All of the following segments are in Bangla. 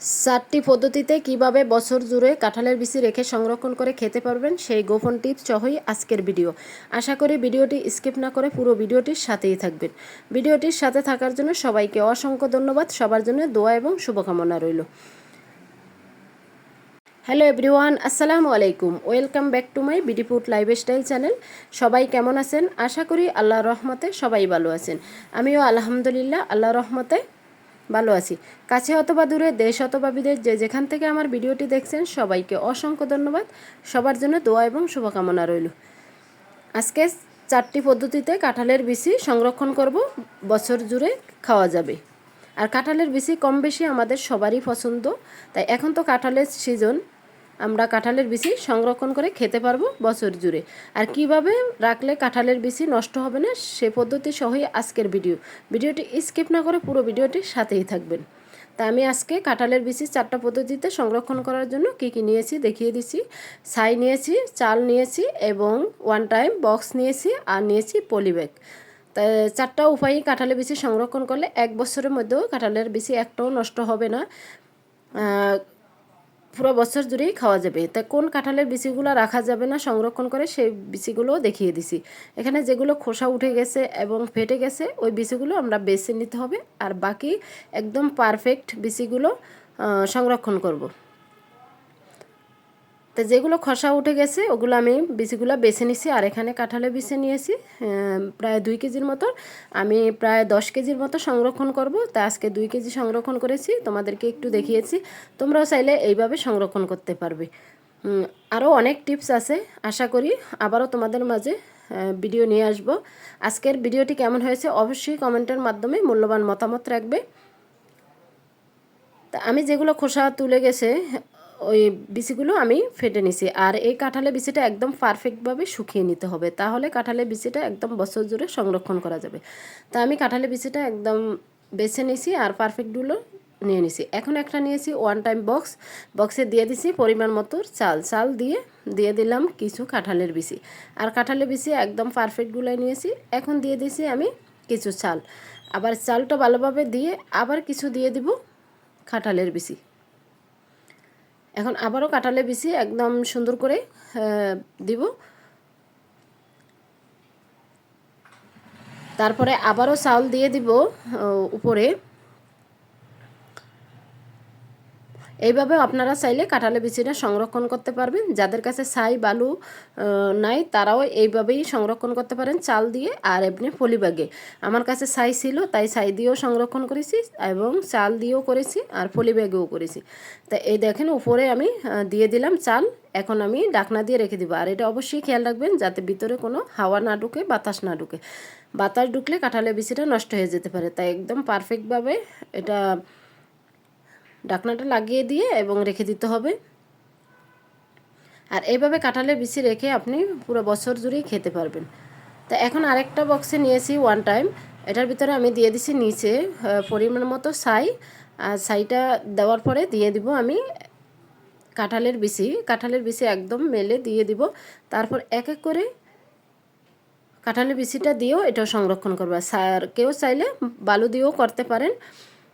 চারটি পদ্ধতিতে কীভাবে বছর জুড়ে কাঁঠালের বিচি রেখে সংরক্ষণ করে খেতে পারবেন সেই গোপন টিপস সহই আজকের ভিডিও। আশা করি ভিডিওটি স্কিপ না করে পুরো ভিডিওটির সাথেই থাকবেন। ভিডিওটির সাথে থাকার জন্য সবাইকে অসংখ্য ধন্যবাদ। সবার জন্য দোয়া এবং শুভকামনা রইল। হ্যালো এভরিওয়ান, আসসালামু আলাইকুম। ওয়েলকাম ব্যাক টু মাই বিডিপুট লাইফস্টাইল চ্যানেল। সবাই কেমন আছেন? আশা করি আল্লাহর রহমতে সবাই ভালো আছেন। আমিও আলহামদুলিল্লাহ, আল্লাহর রহমতে ভালো আছি। কাছে অথবা দূরে, দেশ অথবা বিদেশ, যে যেখান থেকে আমার ভিডিওটি দেখছেন, সবাইকে অসংখ্য ধন্যবাদ। সবার জন্য দোয়া এবং শুভকামনা রইল। আজকে চারটি পদ্ধতিতে কাঁঠালের বিচি সংরক্ষণ করব। বছর জুড়ে খাওয়া যাবে। আর কাঁঠালের বিচি কম বেশি আমাদের সবারই পছন্দ। তাই এখন তো কাঁঠালের সিজন আমরা কাঁঠালের বিচি সংরক্ষণ করে খেতে পারব বছর জুড়ে। আর কীভাবে রাখলে কাঁঠালের বিচি নষ্ট হবে না, সে পদ্ধতি সহই আজকের ভিডিও। ভিডিওটি স্কিপ না করে পুরো ভিডিওটির সাথেই থাকবেন। তা আমি আজকে কাঁঠালের বিচি চারটা পদ্ধতিতে সংরক্ষণ করার জন্য কী কী নিয়েছি দেখিয়ে দিচ্ছি। ছাই নিয়েছি, চাল নিয়েছি এবং ওয়ান টাইম বক্স নিয়েছি আর নিয়েছি পলিব্যাগ তা চারটা উপায়ই কাঁঠালের বিচি সংরক্ষণ করলে এক বছরের মধ্যেও কাঁঠালের বিচি একটাও নষ্ট হবে না। পুরো বছর জুড়েই খাওয়া যাবে। তা কোন কাঁঠালের বিচিগুলো রাখা যাবে না সংরক্ষণ করে সেই বিচিগুলোও দেখিয়ে দিছি। এখানে যেগুলো খোসা উঠে গেছে এবং ফেটে গেছে, ওই বিচিগুলো আমরা বেছে নিতে হবে। আর বাকি একদম পারফেক্ট বিচিগুলো সংরক্ষণ করব। তো যেগুলো খসা উঠে গেছে, ওগুলো আমি বিচিগুলো বেছে নিছি আর এখানে কাঁঠালে বিছে নিয়েছি প্রায় দুই কেজির মতো। আমি প্রায় দশ কেজির মতো সংরক্ষণ করব। তা আজকে দুই কেজি সংরক্ষণ করেছি, তোমাদেরকে একটু দেখিয়েছি। তোমরাও চাইলে এইভাবে সংরক্ষণ করতে পারবে। আরও অনেক টিপস আছে, আশা করি আবারও তোমাদের মাঝে ভিডিও নিয়ে আসব। আজকের ভিডিওটি কেমন হয়েছে অবশ্যই কমেন্টের মাধ্যমে মূল্যবান মতামত রাখবে। তা আমি যেগুলো খোসা তুলে গেছে ওই বিচিগুলো আমি ফেটে নিছি। আর এই কাঁঠালের বিচিটা একদম পারফেক্টভাবে শুকিয়ে নিতে হবে। তাহলে কাঁঠালের বিচিটা একদম বছর জুড়ে সংরক্ষণ করা যাবে। তা আমি কাঁঠালের বিচিটা একদম বেছে নিছি আর পারফেক্টগুলো নিয়ে নিছি। এখন একটা নিয়েছি ওয়ান টাইম বক্স বক্সে দিয়ে দিছি পরিমাণ মতো চাল। চাল দিয়ে দিয়ে দিলাম কিছু কাঁঠালের বিচি। আর কাঁঠালের বিচি একদম পারফেক্টগুলো নিয়েছি। এখন দিয়ে দিছি আমি কিছু চাল। আবার চালটা ভালোভাবে দিয়ে আবার কিছু দিয়ে দিব কাঁঠালের বিচি। এখন আবারও কাঁঠালে বিছি একদম সুন্দর করে দিব। তারপরে আবারও চাউল দিয়ে দিব উপরে। এইভাবে আপনারা চাইলে কাঁঠালে বিচিটা সংরক্ষণ করতে পারবেন। যাদের কাছে ছাই, বালু নাই, তারাও এইভাবেই সংরক্ষণ করতে পারেন চাল দিয়ে আর এমনি ফলিবাগে আমার কাছে ছাই ছিল, তাই ছাই দিয়েও সংরক্ষণ করেছি এবং চাল দিয়েও করেছি আর ফলিব্যাগেও করেছি। তা এই দেখেন, উপরে আমি দিয়ে দিলাম চাল। এখন আমি ডাকনা দিয়ে রেখে দিব। আর এটা অবশ্যই খেয়াল রাখবেন যাতে ভিতরে কোনো হাওয়া না ঢুকে, বাতাস না ঢুকে। বাতাস ঢুকলে কাঁঠালের বিচিটা নষ্ট হয়ে যেতে পারে। তাই একদম পারফেক্টভাবে এটা ডাকনাটা লাগিয়ে দিয়ে এবং রেখে দিতে হবে। আর এইভাবে কাঁঠালের বিচি রেখে আপনি পুরো বছর জুড়েই খেতে পারবেন। তা এখন আরেকটা বক্সে নিয়েছি ওয়ান টাইম এটার ভিতরে আমি দিয়ে দিছি নিচে পরিমাণ মতো ছাই। আর ছাইটা দেওয়ার পরে দিয়ে দিব আমি কাঁঠালের বিচি। কাঁঠালের বিচি একদম মেলে দিয়ে দিব। তারপর এক এক করে কাঁঠালের বিচিটা দিয়েও এটাও সংরক্ষণ করবে। আর কেউ চাইলে বালু দিয়েও করতে পারেন।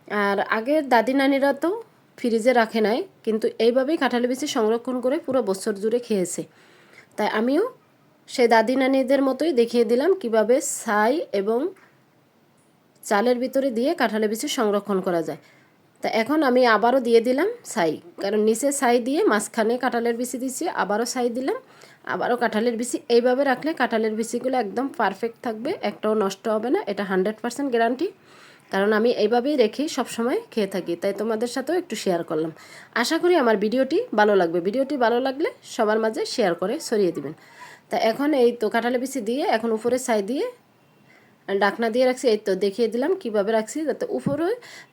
আর আগের দাদি নানিরা তো ফ্রিজে রাখে নাই, কিন্তু এইভাবেই কাঁঠালি বিচি সংরক্ষণ করে পুরো বছর জুড়ে খেয়েছে। তাই আমিও সে দাদি নানিদের মতোই দেখিয়ে দিলাম কীভাবে ছাই এবং চালের ভিতরে দিয়ে কাঁঠালি বিচি সংরক্ষণ করা যায়। তা এখন আমি আবারও দিয়ে দিলাম ছাই, কারণ নিচে ছাই দিয়ে মাঝখানে কাঁঠালের বিচি দিচ্ছি আবারও ছাই দিলাম, আবারও কাঁঠালের বিচি এইভাবে রাখলে কাঁঠালের বিচিগুলো একদম পারফেক্ট থাকবে, একটাও নষ্ট হবে না, এটা হান্ড্রেড পারসেন্ট গ্যারান্টি কারণ আমি এইভাবেই রেখে সবসময় খেয়ে থাকি, তাই তোমাদের সাথেও একটু শেয়ার করলাম। আশা করি আমার ভিডিওটি ভালো লাগবে। ভিডিওটি ভালো লাগলে সবার মাঝে শেয়ার করে সরিয়ে দিবেন। তা এখন এই তো কাঁঠালে বিচি দিয়ে, এখন উপরে ছাই দিয়ে ডাকনা দিয়ে রাখছি। এই তো দেখিয়ে দিলাম কীভাবে রাখছি। যাতে উপরে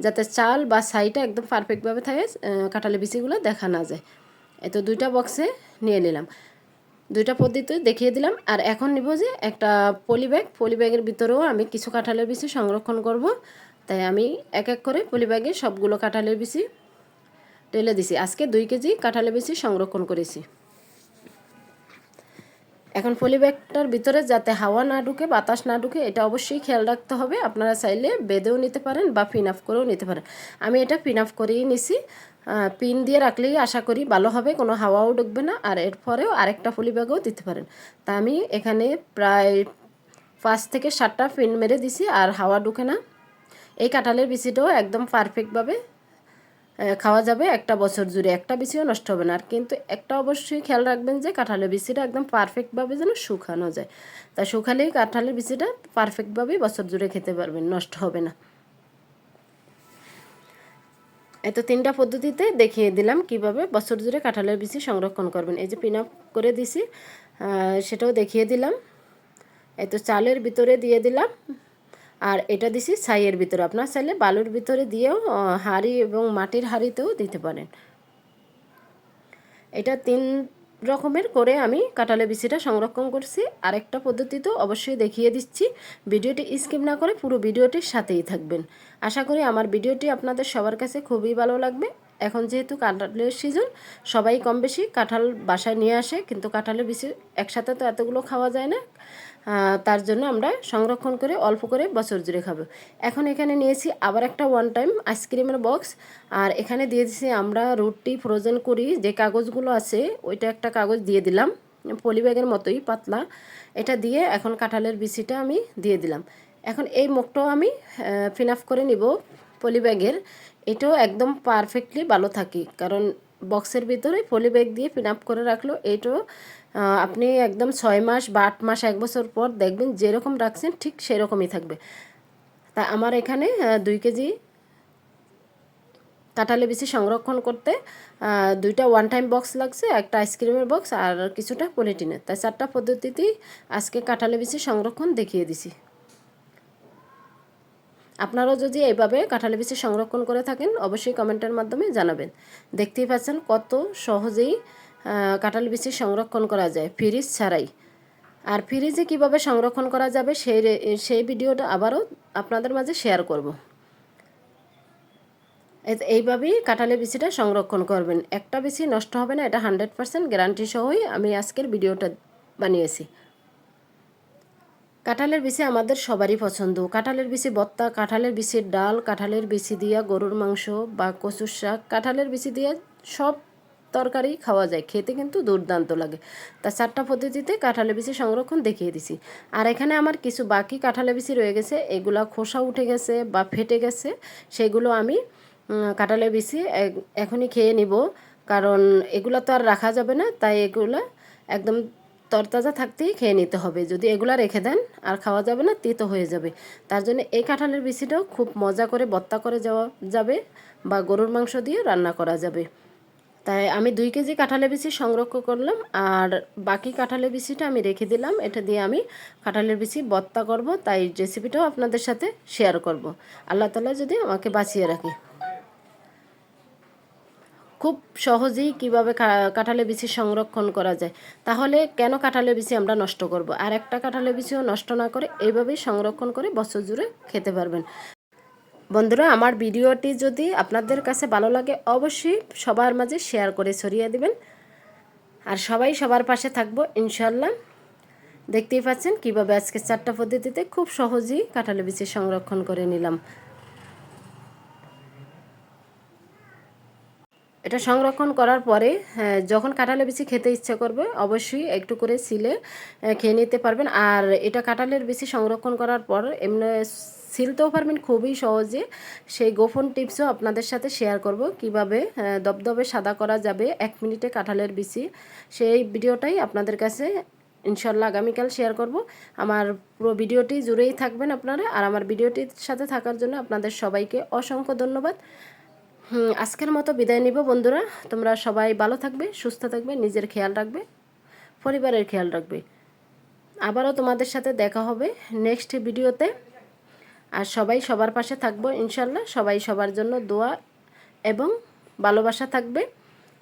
যাতে চাল বা ছাইটা একদম পারফেক্টভাবে থাকে কাঁঠালে বিচিগুলো দেখা না যায়। এই তো দুইটা বক্সে নিয়ে নিলাম। দুইটা পদ্ধতি দেখিয়ে দিলাম। আর এখন নিব যে একটা পলি ব্যাগ পলি ব্যাগের ভিতরেও আমি কিছু কাঁঠালের বিচি সংরক্ষণ করব। তাই আমি এক এক করে পলি ব্যাগে সবগুলো কাঁঠালের বিচি ঢেলে দিছি। আজকে দুই কেজি কাঁঠালের বিচি সংরক্ষণ করেছি। এখন পলি ব্যাগটার ভিতরে যাতে হাওয়া না ঢুকে, বাতাস না ঢুকে, এটা অবশ্যই খেয়াল রাখতে হবে। আপনারা চাইলে বেঁধেও নিতে পারেন বা পিন আপ করেও নিতে পারেন। আমি এটা পিন আপ করেই নিছি। পিন দিয়ে রাখলেই আশা করি ভালো হবে, কোনো হাওয়াও ঢুকবে না। আর এরপরেও আরেকটা পলি ব্যাগও দিতে পারেন। তা আমি এখানে প্রায় পাঁচ থেকে সাতটা পিন মেরে দিছি, আর হাওয়া ঢুকে না। এই কাঁঠালের বিচিটাও একদম পারফেক্টভাবে খাওয়া যাবে একটা বছর জুড়ে। একটা বিচিও নষ্ট হবে না। আর কিন্তু একটা অবশ্যই খেয়াল রাখবেন যে কাঁঠালের বিচিটা একদম পারফেক্টভাবে যেন শুকানো যায়। তা শুকালেই কাঁঠালের বিচিটা পারফেক্টভাবেই বছর জুড়ে খেতে পারবেন, নষ্ট হবে না। এত তিনটা পদ্ধতিতে দেখিয়ে দিলাম কীভাবে বছর জুড়ে কাঁঠালের বিচি সংরক্ষণ করবেন। এই যে পিন আপ করে দিছি সেটাও দেখিয়ে দিলাম। এত চালের ভিতরে দিয়ে দিলাম। আর এটা দিছি ছাইয়ের ভিতরে। আপনার চাইলে বালুর ভিতরে দিয়েও হাড়ি এবং মাটির হাড়িতেও দিতে পারেন। এটা তিন রকমের করে আমি কাঁটালে বিচিটা সংরক্ষণ করছি। আরেকটা পদ্ধতিতেও অবশ্যই দেখিয়ে দিচ্ছি। ভিডিওটি স্কিপ না করে পুরো ভিডিওটির সাথেই থাকবেন। আশা করি আমার ভিডিওটি আপনাদের সবার কাছে খুবই ভালো লাগবে। এখন যেহেতু কাঁঠালের সিজন সবাই কম বেশি কাঁঠাল বাসায় নিয়ে আসে, কিন্তু কাঁঠালের বিচি একসাথে তো এতগুলো খাওয়া যায় না। তার জন্য আমরা সংরক্ষণ করে, অল্প করে বছর জুড়ে খাব। এখন এখানে নিয়েছি আবার একটা ওয়ান টাইম আইসক্রিমের বক্স আর এখানে দিয়ে দিয়েছি আমরা রুটি ফ্রোজেন করি, যে কাগজগুলো আছে, ওইটা একটা কাগজ দিয়ে দিলাম পলি ব্যাগের মতোই পাতলা। এটা দিয়ে এখন কাঁঠালের বিচিটা আমি দিয়ে দিলাম। এখন এই মুখটাও আমি ফিনাফ করে নিব পলি ব্যাগের এটাও একদম পারফেক্টলি ভালো থাকে। কারণ বক্সের ভিতরে পলি ব্যাগ দিয়ে পিন আপ করে রাখল, এটাও আপনি একদম ছয় মাস বা আট মাস, এক বছর পর দেখবেন যেরকম রাখছেন ঠিক সেরকমই থাকবে। তা আমার এখানে দুই কেজি কাঁঠালে বেশি সংরক্ষণ করতে দুইটা ওয়ান টাইম বক্স লাগছে, একটা আইসক্রিমের বক্স আর কিছুটা পলিটিনের তাই চারটা পদ্ধতিতেই আজকে কাঁঠালে বেশি সংরক্ষণ দেখিয়ে দিছি। আপনারাও যদি এইভাবে কাঁঠালি বিচি সংরক্ষণ করে থাকেন, অবশ্যই কমেন্টের মাধ্যমে জানাবেন। দেখতেই পাচ্ছেন কত সহজেই কাঁঠালি বিচি সংরক্ষণ করা যায় ফ্রিজ ছাড়াই। আর ফ্রিজে কীভাবে সংরক্ষণ করা যাবে সেই সেই ভিডিওটা আবারও আপনাদের মাঝে শেয়ার করব। এইভাবেই কাঁঠালি বিচিটা সংরক্ষণ করবেন। একটা বিচি নষ্ট হবে না, এটা হান্ড্রেড পারসেন্ট গ্যারান্টি সহই আমি আজকের ভিডিওটা বানিয়েছি। কাঁঠালের বিচি আমাদের সবারই পছন্দ। কাঁঠালের বিচি বত্তা, কাঁঠালের বিচির ডাল, কাঁঠালের বিচি দিয়া গরুর মাংস বা কচুর শাক, কাঁঠালের বিচি দিয়ে সব তরকারি খাওয়া যায়। খেতে কিন্তু দুর্দান্ত লাগে। তা চারটা পদ্ধতিতে কাঁঠালের বিচি সংরক্ষণ দেখিয়ে দিছি। আর এখানে আমার কিছু বাকি কাঁঠালের বিচি রয়ে গেছে। এগুলা খোসা উঠে গেছে বা ফেটে গেছে। সেগুলো আমি কাঁঠালের বিচি এখনই খেয়ে নিব। কারণ এগুলো তো আর রাখা যাবে না। তাই এগুলো একদম তরতাজা থাকতেই খেয়ে নিতে হবে। যদি এগুলা রেখে দেন, আর খাওয়া যাবে না, তিতো হয়ে যাবে। তার জন্য এই কাঁঠালের বিচিটাও খুব মজা করে বত্তা করে যাওয়া যাবে বা গরুর মাংস দিয়ে রান্না করা যাবে। তাই আমি দুই কেজি কাঁঠালের বিচি সংরক্ষণ করলাম, আর বাকি কাঁঠালের বিচিটা আমি রেখে দিলাম। এটা দিয়ে আমি কাঁঠালের বিচি বত্তা করব। তাই রেসিপিটাও আপনাদের সাথে শেয়ার করব। আল্লাহ তালা যদি আমাকে বাঁচিয়ে রাখে। খুব সহজেই কীভাবে কাঁঠালে বিচি সংরক্ষণ করা যায়। তাহলে কেন কাঁঠালে বিচি আমরা নষ্ট করব? আর একটা কাঁঠালে বিচিও নষ্ট না করে এইভাবেই সংরক্ষণ করে বছর জুড়ে খেতে পারবেন। বন্ধুরা, আমার ভিডিওটি যদি আপনাদের কাছে ভালো লাগে, অবশ্যই সবার মাঝে শেয়ার করে ছড়িয়ে দিবেন। আর সবাই সবার পাশে থাকব ইনশাল্লাহ দেখতেই পাচ্ছেন কীভাবে আজকে চারটা পদ্ধতিতে খুব সহজেই কাঁঠালে বিচি সংরক্ষণ করে নিলাম। এটা সংরক্ষণ করার পরে হ্যাঁ, যখন কাঁঠালের বেশি খেতে ইচ্ছা করবে অবশ্যই একটু করে সিলে খেয়ে নিতে পারবেন। আর এটা কাঁঠালের বেশি সংরক্ষণ করার পর এমনি সিলতেও পারবেন খুবই সহজে। সেই গোপন টিপসও আপনাদের সাথে শেয়ার করব। কীভাবে দবদবে সাদা করা যাবে এক মিনিটে কাঁঠালের বিচি সেই ভিডিওটাই আপনাদের কাছে ইনশাল্লাহ আগামীকাল শেয়ার করব। আমার পুরো ভিডিওটি জুড়েই থাকবেন আপনারা। আর আমার ভিডিওটির সাথে থাকার জন্য আপনাদের সবাইকে অসংখ্য ধন্যবাদ। আজকের মতো বিদায় নিব বন্ধুরা। তোমরা সবাই ভালো থাকবে, সুস্থ থাকবে, নিজের খেয়াল রাখবে, পরিবারের খেয়াল রাখবে। আবারও তোমাদের সাথে দেখা হবে নেক্সট ভিডিওতে। আর সবাই সবার পাশে থাকব, ইনশাল্লাহ। সবাই সবার জন্য দোয়া এবং ভালোবাসা থাকবে।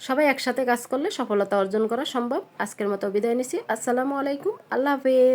সবাই একসাথে কাজ করলে সফলতা অর্জন করা সম্ভব। আজকের মতো বিদায় নিছি। আসসালামু আলাইকুম। আল্লাহ হাফেজ।